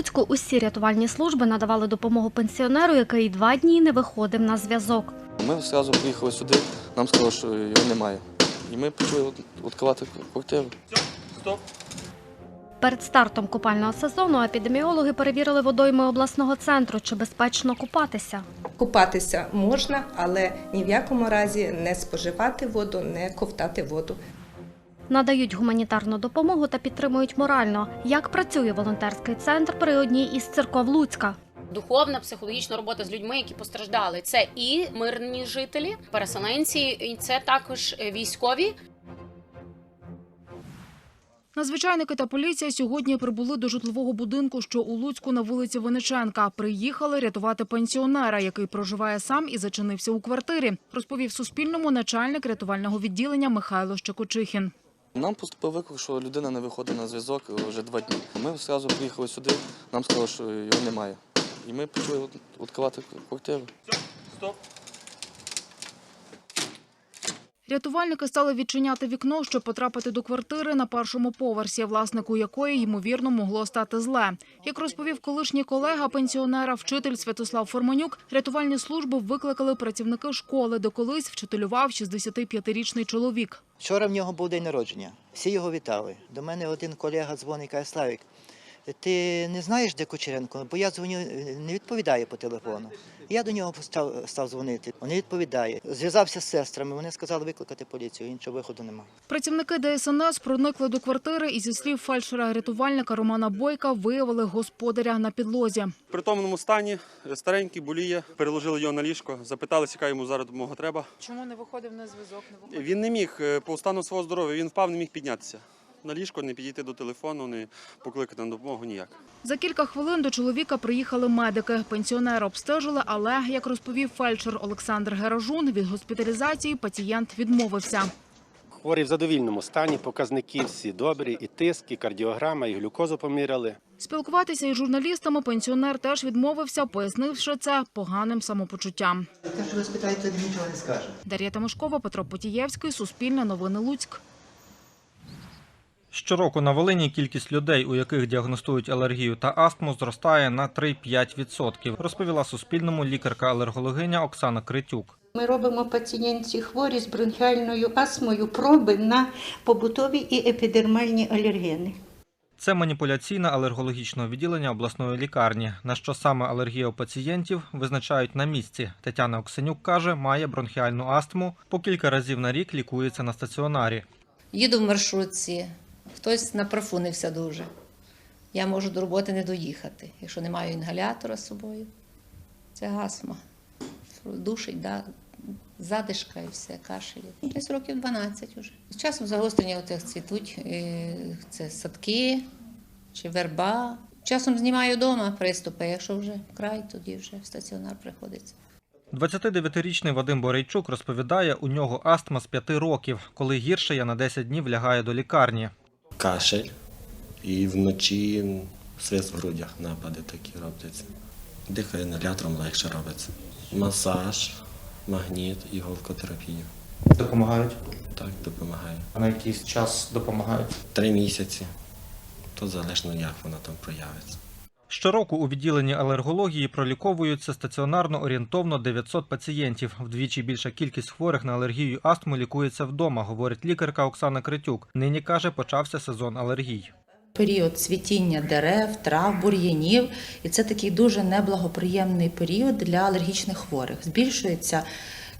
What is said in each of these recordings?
Луцьку усі рятувальні служби надавали допомогу пенсіонеру, який два дні не виходив на зв'язок. Ми одразу приїхали сюди, нам сказали, що його немає. І ми почали відкривати квартиру. Перед стартом купального сезону епідеміологи перевірили водойми обласного центру, чи безпечно купатися. Купатися можна, але ні в якому разі не споживати воду, не ковтати воду. Надають гуманітарну допомогу та підтримують морально. Як працює волонтерський центр при одній із церков Луцька? Духовна, психологічна робота з людьми, які постраждали. Це і мирні жителі, переселенці, і це також е, військові. Надзвичайники та поліція сьогодні прибули до житлового будинку, що у Луцьку на вулиці Винниченка. Приїхали рятувати пенсіонера, який проживає сам і зачинився у квартирі. Розповів Суспільному начальник рятувального відділення Михайло Щекочихін. Нам поступив виклик, що людина не виходить на зв'язок вже два дні. Ми одразу приїхали сюди, нам сказали, що його немає. І ми почали відкривати квартиру. Рятувальники стали відчиняти вікно, щоб потрапити до квартири на першому поверсі, власнику якої ймовірно могло стати зле. Як розповів колишній колега пенсіонера, вчитель Святослав Форманюк, рятувальні служби викликали працівники школи, де колись вчителював 65-річний чоловік. Вчора в нього був день народження. Всі його вітали. До мене один колега дзвонить, каже, Славік, ти не знаєш, де Кучеренко? Бо я дзвоню, не відповідає по телефону. Я до нього став, став дзвонити. Він не відповідає. Зв'язався з сестрами. Вони сказали викликати поліцію. Іншого виходу немає. Працівники ДСНС проникли до квартири і, зі слів фельдшера-рятувальника Романа Бойка, виявили господаря на підлозі. В притомному стані, старенький, боліє, переложили його на ліжко, запиталися, яка йому зараз допомога треба. Чому не виходив на зв'язок? Не виходив? Він не міг е, по стану свого здоров'я, він впав, не міг піднятися. На ліжко, не підійти до телефону, не покликати на допомогу ніяк. За кілька хвилин до чоловіка приїхали медики. Пенсіонера обстежили, але, як розповів фельдшер Олександр Геражун, від госпіталізації пацієнт відмовився. Хворий в задовільному стані, показники всі добрі, і тиск, і кардіограма, і глюкозу поміряли. Спілкуватися із журналістами пенсіонер теж відмовився, пояснивши це поганим самопочуттям. Якщо ви спитаєте, нічого не скаже. Дар'я Тимошкова, Петро Потієвський, Суспільне новини Луцьк. Щороку на Волині кількість людей, у яких діагностують алергію та астму, зростає на 3-5%, розповіла Суспільному лікарка-алергологиня Оксана Критюк. Ми робимо пацієнтці хворі з бронхіальною астмою проби на побутові і епідермальні алергени. Це маніпуляційне алергологічне відділення обласної лікарні. На що саме алергія у пацієнтів визначають на місці. Тетяна Оксенюк каже, має бронхіальну астму, по кілька разів на рік лікується на стаціонарі. Їду в маршрутці, хтось напрофунився дуже. Я можу до роботи не доїхати, якщо не маю інгалятора з собою. Це гасма. Душить, да, задишка і все, кашель. Десь років 12 вже. З часом загострення отих цвітуть, е, це садки чи верба. Часом знімаю вдома приступи, якщо вже вкрай, тоді вже в стаціонар приходиться. 29-річний Вадим Борейчук розповідає, у нього астма з 5 років. Коли гірше, я на 10 днів лягає до лікарні. Кашель і вночі свист в грудях напади такі робляться. Дихає інгалятором легше робиться. Масаж, магніт, і голкотерапія. Допомагають? Так, допомагає. А на якийсь час допомагають? Три місяці. То залежно, як вона там проявиться. Щороку у відділенні алергології проліковуються стаціонарно орієнтовно 900 пацієнтів. Вдвічі більша кількість хворих на алергію астму лікується вдома, говорить лікарка Оксана Критюк. Нині каже, почався сезон алергій. Період цвітіння дерев, трав, бур'янів, і це такий дуже неблагоприємний період для алергічних хворих. Збільшується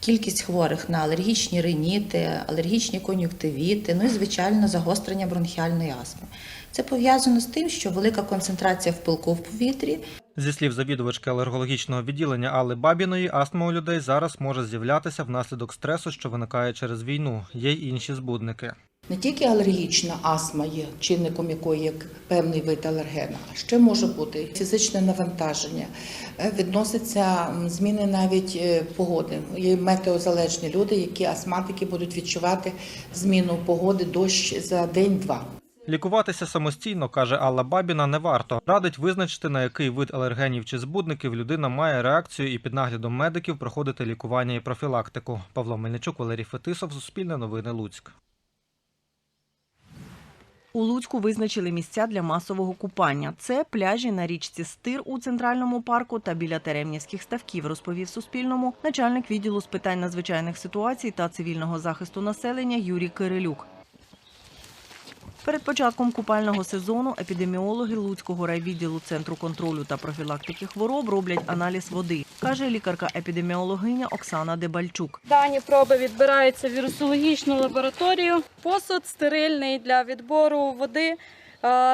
кількість хворих на алергічні риніти, алергічні кон'юктивіти, ну і звичайно загострення бронхіальної астми. Це пов'язано з тим, що велика концентрація в пилку в повітрі Зі слів завідувачки алергологічного відділення Алли Бабіної, астма у людей зараз може з'являтися внаслідок стресу, що виникає через війну. Є й інші збудники. Не тільки алергічна астма є чинником якої є певний вид алергена, а ще може бути фізичне навантаження. Е, Відноситься зміни навіть е, погоди. Є метеозалежні люди, які астматики будуть відчувати зміну погоди дощ за день-два. Лікуватися самостійно, каже Алла Бабіна, не варто. Радить визначити, на який вид алергенів чи збудників людина має реакцію і під наглядом медиків проходити лікування і профілактику. Павло Мельничук, Валерій Фетисов, Суспільне новини Луцьк. У Луцьку визначили місця для масового купання. Це пляжі на річці Стир у центральному парку та біля Теремнівських ставків, розповів Суспільному начальник відділу з питань надзвичайних ситуацій та цивільного захисту населення Юрій Кирилюк. Перед початком купального сезону епідеміологи Луцького райвідділу Центру контролю та профілактики хвороб роблять аналіз води, каже лікарка-епідеміологиня Оксана Дебальчук. Дані проби відбираються в вірусологічну лабораторію. Посуд стерильний для відбору води е,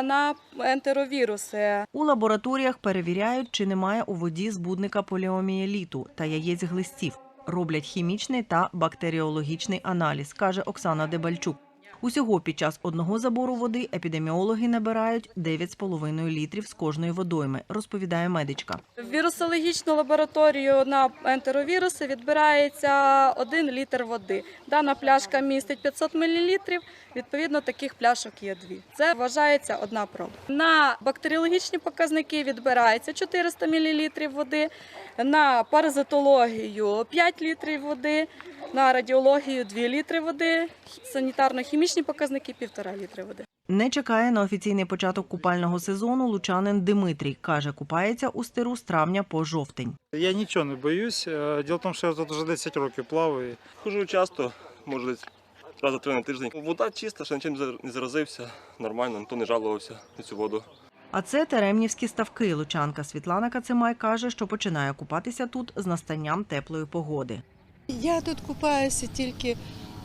на ентеровіруси. У лабораторіях перевіряють, чи немає у воді збудника поліомієліту та яєць глистів. Роблять хімічний та бактеріологічний аналіз, каже Оксана Дебальчук. Усього під час одного забору води епідеміологи набирають 9,5 літрів з кожної водойми, розповідає медичка. В вірусологічну лабораторію на ентеровіруси відбирається 1 літр води. Дана пляшка містить 500 мл, відповідно таких пляшок є дві. Це вважається одна проба. На бактеріологічні показники відбирається 400 мл води, на паразитологію 5 літрів води, на радіологію 2 літри води, санітарно-хімічні показники 1,5 літри води. Не чекає на офіційний початок купального сезону лучанин Димитрій. Каже, купається у стиру з травня по жовтень. Я нічого не боюсь. Е, Діло в тому, що я тут вже 10 років плаваю. Хожу часто, може раза три на тиждень. Вода чиста, ще нічим не заразився, нормально, ніхто не жалувався на цю воду. А це Теремнівські ставки. Лучанка Світлана Кацимай каже, що починає купатися тут з настанням теплої погоди. Я тут купаюся тільки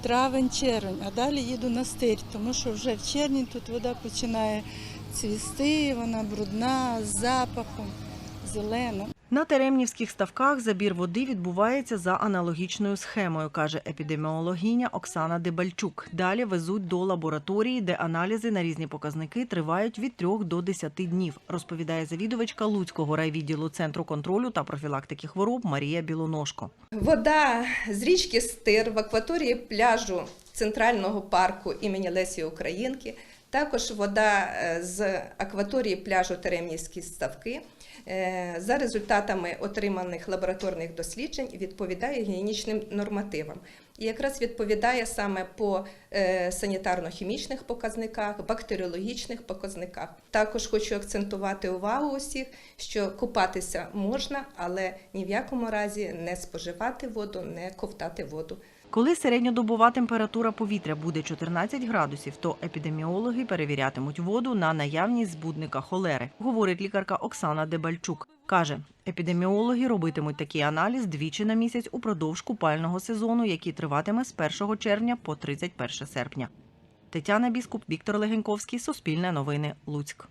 травень-червень, а далі їду на стир, тому що вже в червні тут вода починає цвісти, вона брудна, з запахом, зелена. На Теремнівських ставках забір води відбувається за аналогічною схемою, каже епідеміологиня Оксана Дебальчук. Далі везуть до лабораторії, де аналізи на різні показники тривають від 3 до 10 днів, розповідає завідувачка Луцького райвідділу Центру контролю та профілактики хвороб Марія Білоножко. Вода з річки Стир в акваторії пляжу Центрального парку імені Лесі Українки. Також вода е, з акваторії пляжу Теремнівські ставки е, за результатами отриманих лабораторних досліджень відповідає гігієнічним нормативам. І якраз відповідає саме по е, санітарно-хімічних показниках, бактеріологічних показниках. Також хочу акцентувати увагу усіх, що купатися можна, але ні в якому разі не споживати воду, не ковтати воду. Коли середньодобова температура повітря буде 14 градусів, то епідеміологи перевірятимуть воду на наявність збудника холери, говорить лікарка Оксана Дебальчук. Каже, епідеміологи робитимуть такий аналіз двічі на місяць упродовж купального сезону, який триватиме з 1 червня по 31 серпня. Тетяна Біскуп, Віктор Легеньковський, Суспільне новини, Луцьк.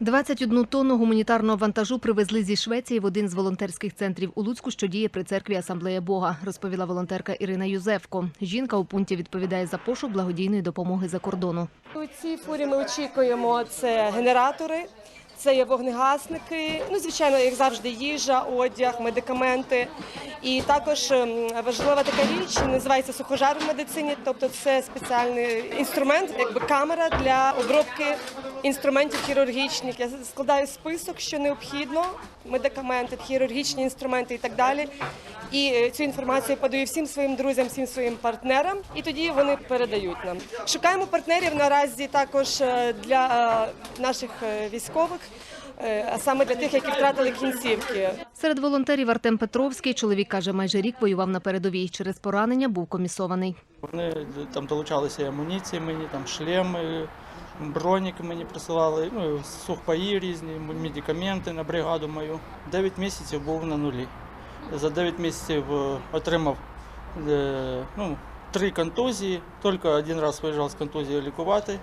21 тонну гуманітарного вантажу привезли зі Швеції в один з волонтерських центрів у Луцьку, що діє при церкві Асамблея Бога, розповіла волонтерка Ірина Юзефко. Жінка у пункті відповідає за пошук благодійної допомоги за кордону. У цій фурі ми очікуємо це генератори, це є вогнегасники. Ну, звичайно, як завжди, їжа, одяг, медикаменти. І також ем, важлива така річ називається сухожар в медицині, тобто це спеціальний інструмент, якби камера для обробки інструментів хірургічних. Я складаю список, що необхідно, медикаменти, хірургічні інструменти і так далі. І е, цю інформацію подаю всім своїм друзям, всім своїм партнерам, і тоді вони передають нам. Шукаємо партнерів наразі також е, для е, наших військових, а саме для тих, які втратили кінцівки. Серед волонтерів Артем Петровський, чоловік каже, майже рік воював на передовій. Через поранення був комісований. Вони там долучалися і амуніції мені, там шлеми, броніки мені присилали, ну, сухпаї різні, медикаменти на бригаду мою. Дев'ять місяців був на нулі. За 9 місяців е, отримав е, ну, три контузії, тільки один раз виїжджав з контузією лікувати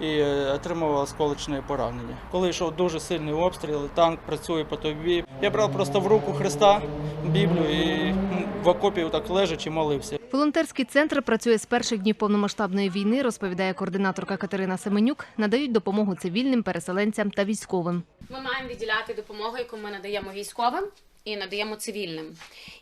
і е, отримав осколочне поранення. Коли йшов дуже сильний обстріл, танк працює по тобі. Я брав просто в руку Христа, Біблію і в окопі так лежачи молився. Волонтерський центр працює з перших днів повномасштабної війни, розповідає координаторка Катерина Семенюк. Надають допомогу цивільним, переселенцям та військовим. Ми маємо відділяти допомогу, яку ми надаємо військовим. І надаємо цивільним.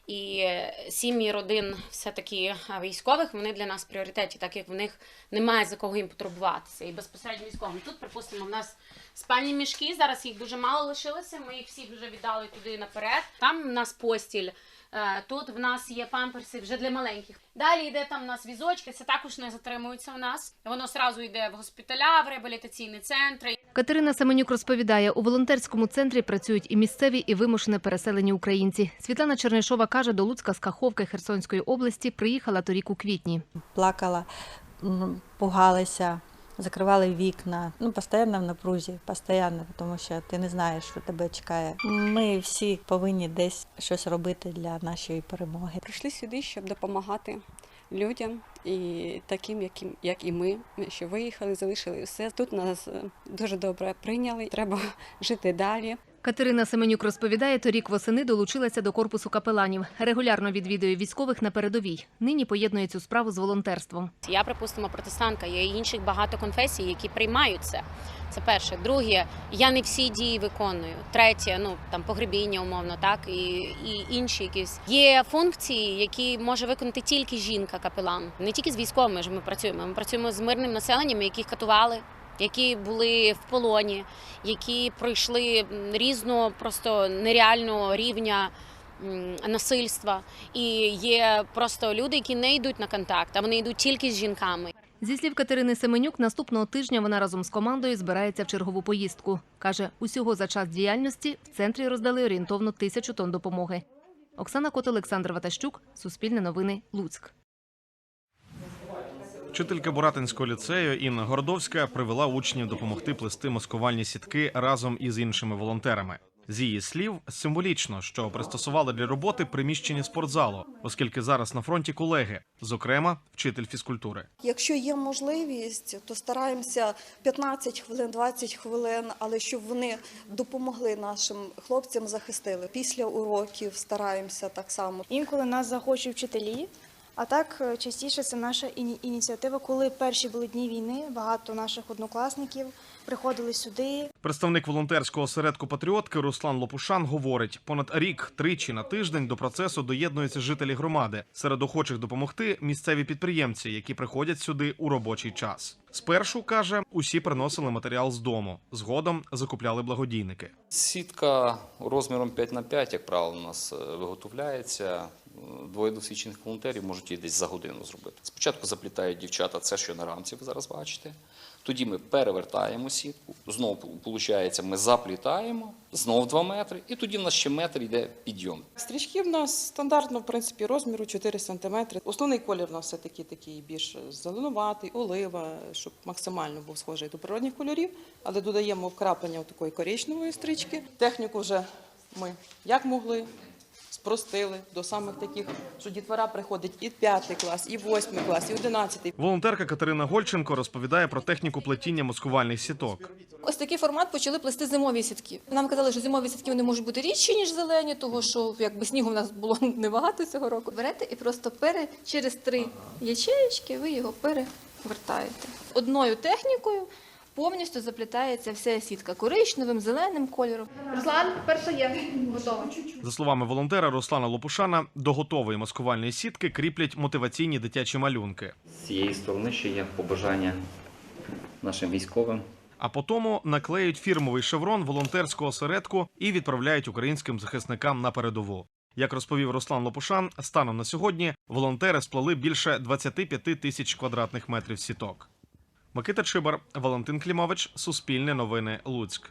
І е, сім'ї родин все-таки військових вони для нас в пріоритеті, так як в них немає за кого їм потурбуватися. І безпосередньо військовим. Тут, припустимо, в нас спальні мішки, зараз їх дуже мало лишилося. Ми їх всіх вже віддали туди наперед. Там в нас постіль. е, Тут в нас є памперси вже для маленьких. Далі йде там у нас візочки, це також не затримується в нас. Воно одразу йде в госпіталя, в реабілітаційні центри. Катерина Семенюк розповідає, у волонтерському центрі працюють і місцеві, і вимушено переселені українці. Світлана Чернишова каже, до Луцька з Каховки Херсонської області приїхала торік у квітні. плакала, м, пугалися, закривали вікна. Ну, постійно в напрузі, постійно, тому що ти не знаєш, що тебе чекає. Ми всі повинні десь щось робити для нашої перемоги. Прийшли сюди, щоб допомагати людям і таким, яким як і ми, що виїхали, залишили все. Тут нас е, дуже добре прийняли. Треба жити далі. Катерина Семенюк розповідає, торік восени долучилася до корпусу капеланів. Регулярно відвідує військових на передовій. Нині поєднує цю справу з волонтерством. Я, припустимо, протестантка, є інших багато конфесій, які приймають це. Це перше. Друге, я не всі дії виконую. Третє, ну там погребіння, умовно, так і, і інші якісь є функції, які може виконати тільки жінка, капелан. Не тільки з військовими ж ми працюємо. Ми працюємо з мирним населенням, яких катували. Які були в полоні, які пройшли різного, просто нереального рівня насильства, і є просто люди, які не йдуть на контакт, а вони йдуть тільки з жінками. Зі слів Катерини Семенюк, наступного тижня вона разом з командою збирається в чергову поїздку. Каже, усього за час діяльності в центрі роздали орієнтовно тисячу тонн допомоги. Оксана Кот, Олександр Ватащук, Суспільне новини, Луцьк. Вчителька Буратинського ліцею Інна Городовська привела учнів допомогти плести маскувальні сітки разом із іншими волонтерами. З її слів, символічно, що пристосували для роботи приміщення спортзалу, оскільки зараз на фронті колеги, зокрема, вчитель фізкультури. Якщо є можливість, то стараємося 15 хвилин, 20 хвилин, але щоб вони допомогли нашим хлопцям захистили. Після уроків стараємося так само. Інколи нас захочуть вчителі, а так е, частіше це наша іні- ініціатива. Коли перші були дні війни, багато наших однокласників приходили сюди. Представник волонтерського осередку патріотки Руслан Лопушан говорить: понад рік тричі на тиждень до процесу доєднуються жителі громади. Серед охочих допомогти місцеві підприємці, які приходять сюди у робочий час. Спершу каже, усі приносили матеріал з дому. Згодом закупляли благодійники. Сітка розміром 5 на 5, як правило, у нас е, виготовляється. Двоє досвідчених волонтерів можуть її десь за годину зробити. Спочатку заплітають дівчата це, що на рамці ви зараз бачите. Тоді ми перевертаємо сітку, знову виходить, ми заплітаємо, знову 2 метри, і тоді в нас ще метр йде підйом. Стрічки в нас стандартно, в принципі, розміру 4 см. Основний колір у нас все-таки такий більш зеленуватий, олива, щоб максимально був схожий до природних кольорів, але додаємо вкраплення такої коричневої стрічки. Техніку вже ми як могли. Спростили до самих таких, що дітвора приходить і 5 клас, і 8 клас, і 11. Волонтерка Катерина Гольченко розповідає про техніку плетіння маскувальних сіток. Ось такий формат почали плести зимові сітки. Нам казали, що зимові сітки вони можуть бути рідші, ніж зелені, того що якби снігу в нас було небагато цього року. Берете і просто пере через три ячеєчки ви його перевертаєте. Одною технікою повністю заплітається вся сітка коричневим, зеленим кольором. Руслан, перша є готова. За словами волонтера Руслана Лопушана, до готової маскувальної сітки кріплять мотиваційні дитячі малюнки. З цієї сторони ще є побажання нашим військовим. А потому наклеють фірмовий шеврон волонтерського осередку і відправляють українським захисникам на передову. Як розповів Руслан Лопушан, станом на сьогодні волонтери сплели більше 25 тисяч квадратних метрів сіток. Микита Чибар, Валентин Клімович, Суспільне новини, Луцьк.